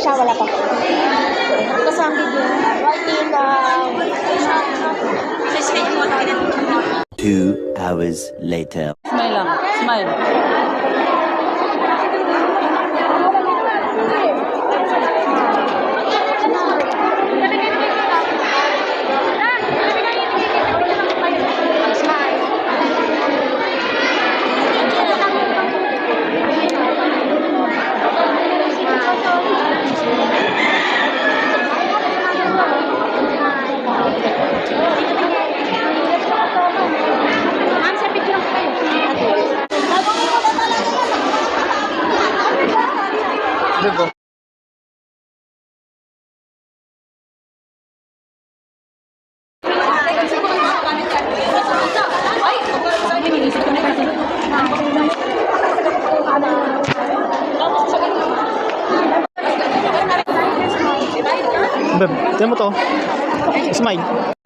siya, wala pa. Ang video. Two hours later. Smile lang. Smile. Beb, tiyan mo to. Smile.